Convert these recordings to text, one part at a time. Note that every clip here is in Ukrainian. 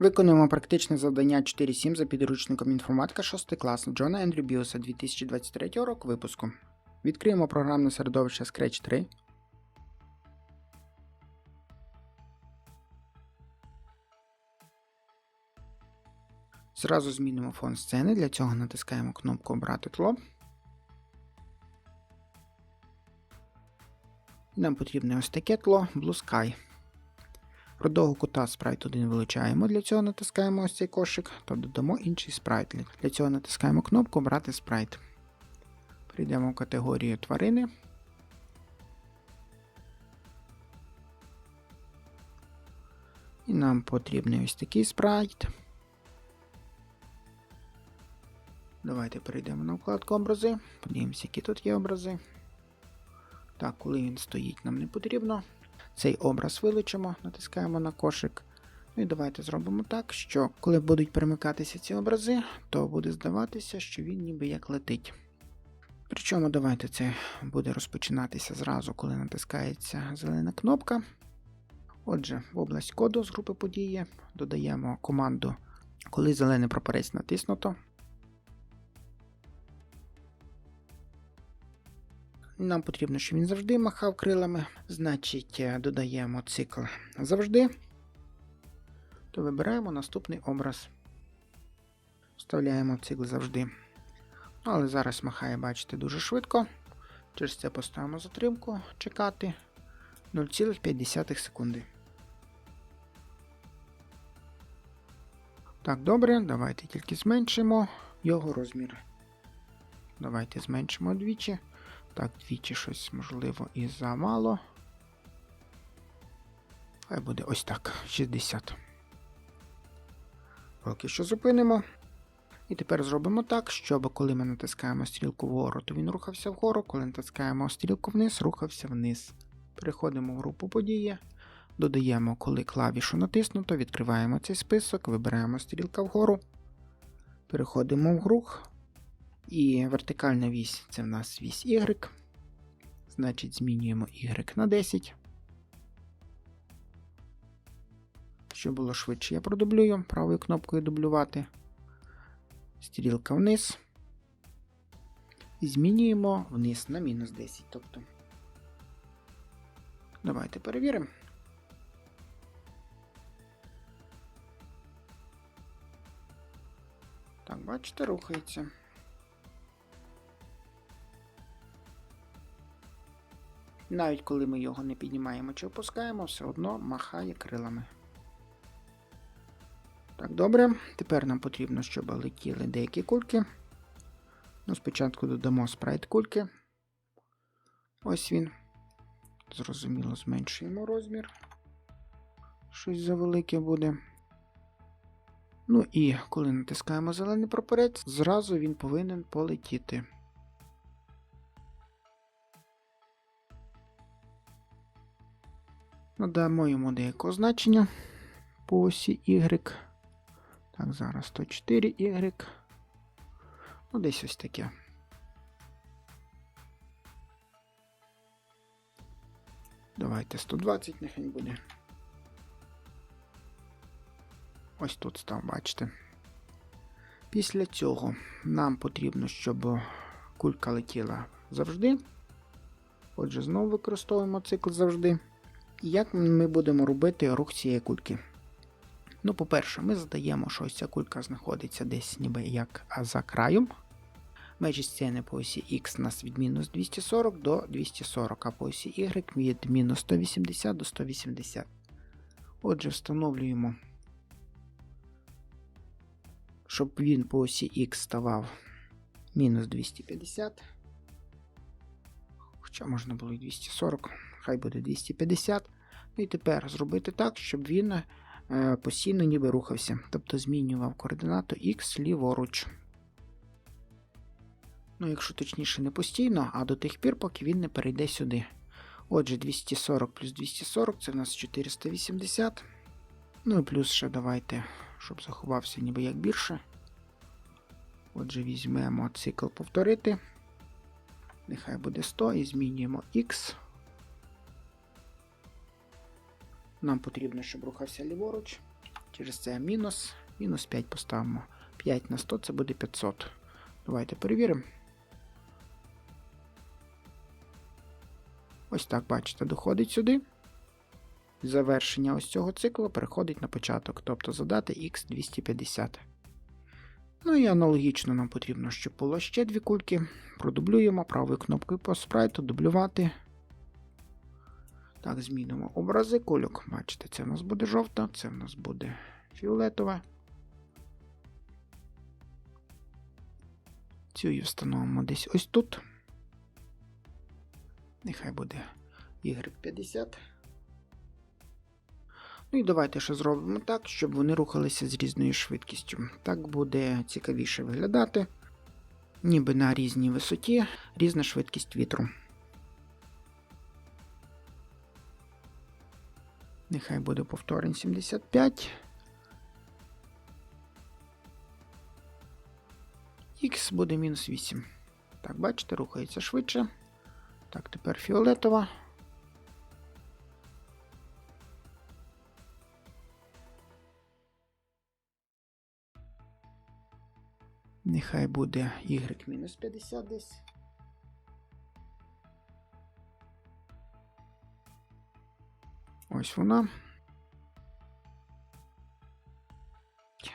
Виконуємо практичне завдання 4.7 за підручником інформатика 6 клас Джона Ендрю Біуса 2023 року випуску. Відкриємо програмне середовище Scratch 3. Зразу змінимо фон сцени. Для цього натискаємо кнопку Обрати тло. Нам потрібне ось таке тло Blue Sky. Родового кута спрайт 1 вилучаємо, для цього натискаємо ось цей кошик, то додамо інший спрайт. Для цього натискаємо кнопку Обрати спрайт. Прийдемо в категорію тварини. І нам потрібний ось такий спрайт. Давайте перейдемо на вкладку образи. Подивимося, які тут є образи. Так, коли він стоїть, нам не потрібно. Цей образ вилучимо, натискаємо на кошик. Ну і давайте зробимо так, що коли будуть перемикатися ці образи, то буде здаватися, що він ніби як летить. Причому давайте це буде розпочинатися зразу, коли натискається зелена кнопка. Отже, в область коду з групи події додаємо команду, коли зелений прапорець натиснуто. Нам потрібно, щоб він завжди махав крилами. Значить, е, додаємо цикл завжди. То вибираємо наступний образ. Вставляємо цикл завжди. Але зараз махає, бачите, дуже швидко. Через це поставимо затримку чекати 0,5 секунди. Так, добре, давайте тільки зменшимо його розмір. Давайте зменшимо двічі. Так, двічі щось можливо і замало. Хай буде ось так, 60. Поки що зупинимо. І тепер зробимо так, щоб коли ми натискаємо стрілку вгору, то він рухався вгору, коли натискаємо стрілку вниз, рухався вниз. Переходимо в групу події, додаємо, коли клавішу натиснуто, відкриваємо цей список, вибираємо стрілка вгору, переходимо в рух. І вертикальна вісь це в нас вісь Y. Значить, змінюємо Y на 10. Щоб було швидше, я продублюю правою кнопкою дублювати. Стрілка вниз. І змінюємо вниз на мінус 10. Тобто. Давайте перевіримо. Так, бачите, рухається. Навіть коли ми його не піднімаємо чи опускаємо, все одно махає крилами. Так, добре. Тепер нам потрібно, щоб летіли деякі кульки. Ну, Спочатку додамо спрайт кульки. Ось він. Зрозуміло, зменшуємо розмір. Щось завелике буде. Ну і коли натискаємо зелений прапорець, зразу він повинен полетіти. Надамо йому деякого значення по осі Y. Так, зараз 104 Y. Ну, десь ось таке. Давайте 120 нехай буде. Ось тут став, бачите. Після цього нам потрібно, щоб кулька летіла завжди. Отже, знову використовуємо цикл завжди. Як ми будемо робити рух цієї кульки? Ну, по-перше, ми задаємо, що ось ця кулька знаходиться десь ніби як за краєм. Межі сцени по осі X у нас від мінус 240 до 240, а по осі Y від мінус 180 до 180. Отже, встановлюємо, щоб він по осі X ставав мінус 250. Хоча можна було і 240, хай буде 250. Ну і тепер зробити так, щоб він е, постійно ніби рухався. Тобто змінював координату X ліворуч. Ну, якщо точніше, не постійно, а до тих пір, поки він не перейде сюди. Отже, 240 плюс 240 це в нас 480. Ну і плюс ще давайте, щоб заховався ніби як більше. Отже, візьмемо цикл повторити. Нехай буде 100 і змінюємо X. Нам потрібно, щоб рухався ліворуч. Через це мінус. Мінус 5 поставимо. 5 на 100 це буде 500. Давайте перевіримо. Ось так, бачите, доходить сюди. Завершення ось цього циклу переходить на початок, тобто задати x250. Ну і аналогічно нам потрібно, щоб було ще дві кульки. Продублюємо правою кнопкою по спрайту, дублювати. Так, змінимо образи кульок. Бачите, це в нас буде жовта, це в нас буде фіолетова. Цю і встановимо десь ось тут. Нехай буде Y50. Ну і давайте ще зробимо так, щоб вони рухалися з різною швидкістю. Так буде цікавіше виглядати. Ніби на різній висоті, різна швидкість вітру. Нехай буде повторень 75. Х буде мінус 8. Так, бачите, рухається швидше. Так, тепер фіолетова. Нехай буде y мінус 50 десь. Ось вона.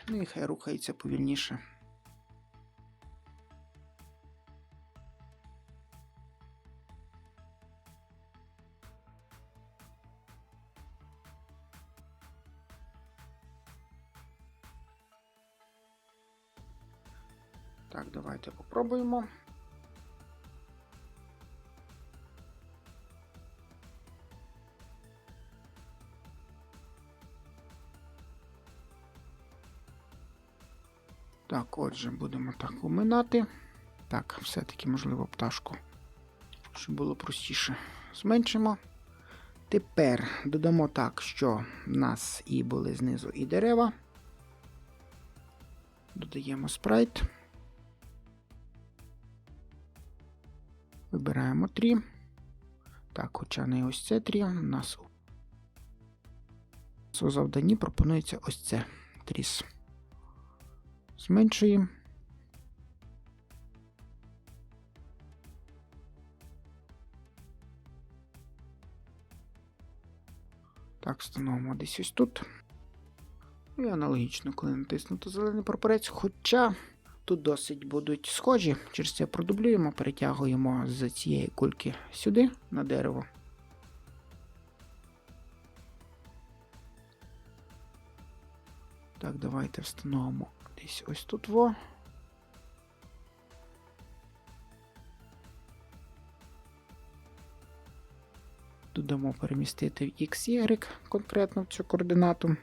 Ну і хай рухається повільніше. Так, давайте попробуємо. Так, отже, будемо так уминати. Так, все-таки, можливо, пташку, щоб було простіше. Зменшимо. Тепер додамо так, що в нас і були знизу і дерева. Додаємо спрайт. Вибираємо трі. Так, хоча не ось це трі, у нас у завданні пропонується ось це тріс. Зменшуємо. Так, встановимо десь ось тут. І аналогічно, коли натиснуто зелений прапорець, хоча тут досить будуть схожі, через це продублюємо, перетягуємо з цієї кульки сюди на дерево. Так, давайте встановимо десь ось тут во. Додамо перемістити в XY конкретно в цю координату.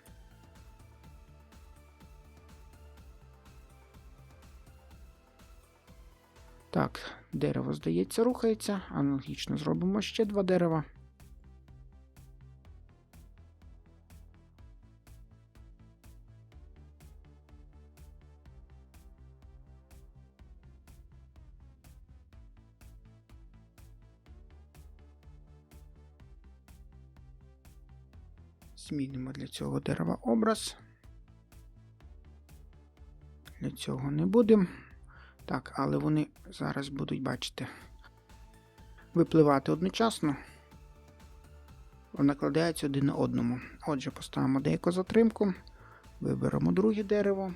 Так, дерево, здається, рухається. Аналогічно зробимо ще два дерева. Змінимо для цього дерева образ. Для цього не будемо. Так, але вони зараз будуть, бачите, випливати одночасно. Накладаються один на одному. Отже, поставимо деяку затримку, виберемо друге дерево.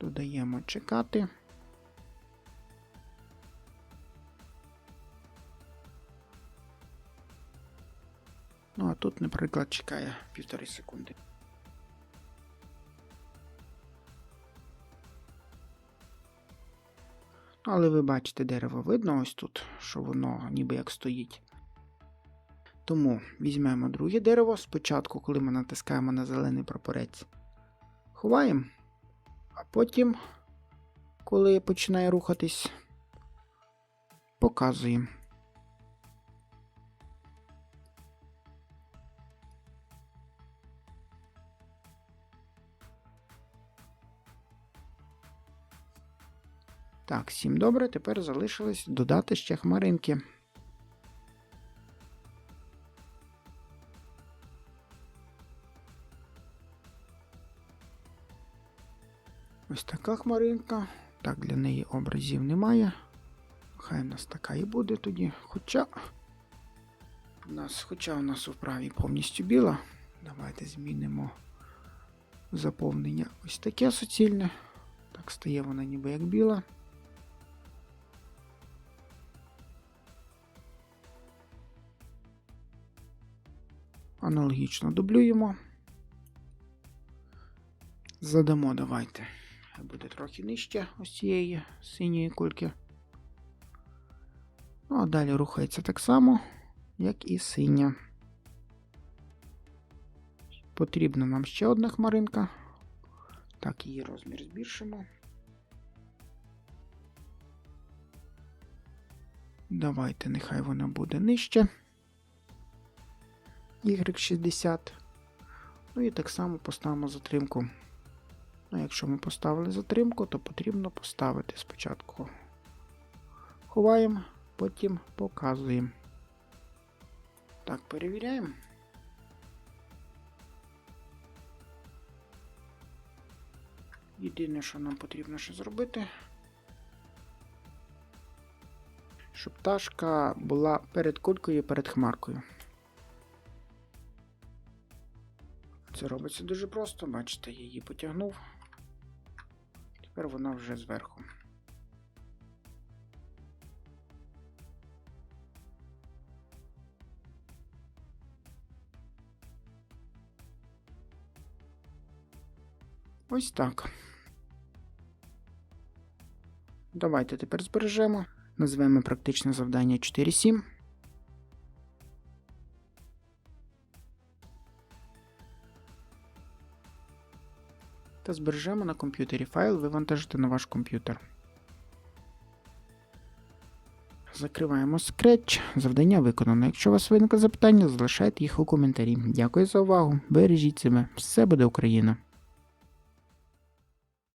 Додаємо чекати. Ну, а тут, наприклад, чекає півтори секунди. Але ви бачите, дерево видно ось тут, що воно ніби як стоїть. Тому візьмемо друге дерево. Спочатку, коли ми натискаємо на зелений прапорець, ховаємо, а потім, коли починає рухатись, показуємо. Так, всім добре, тепер залишилось додати ще хмаринки. Ось така хмаринка. Так, для неї образів немає. Хай у нас така і буде тоді. Хоча у нас, хоча у нас у праві повністю біла. Давайте змінимо заповнення ось таке суцільне. Так стає вона ніби як біла. Аналогічно дублюємо. Задамо, давайте. Буде трохи нижче ось цієї синьої кульки. Ну, а далі рухається так само, як і синя. Потрібна нам ще одна хмаринка. Так, її розмір збільшимо. Давайте, нехай вона буде нижче. Y60. Ну і так само поставимо затримку. Ну, якщо ми поставили затримку, то потрібно поставити спочатку. Ховаємо, потім показуємо. Так, перевіряємо. Єдине, що нам потрібно ще зробити, щоб пташка була перед кулькою і перед хмаркою. Це робиться дуже просто, бачите, я її потягнув. Тепер вона вже зверху. Ось так. Давайте тепер збережемо. Назвемо практичне завдання 4.7. Та збережемо на комп'ютері файл, вивантажити на ваш комп'ютер. Закриваємо Scratch. Завдання виконано. Якщо у вас виникли запитання, залишайте їх у коментарі. Дякую за увагу. Бережіть себе. Все буде Україна!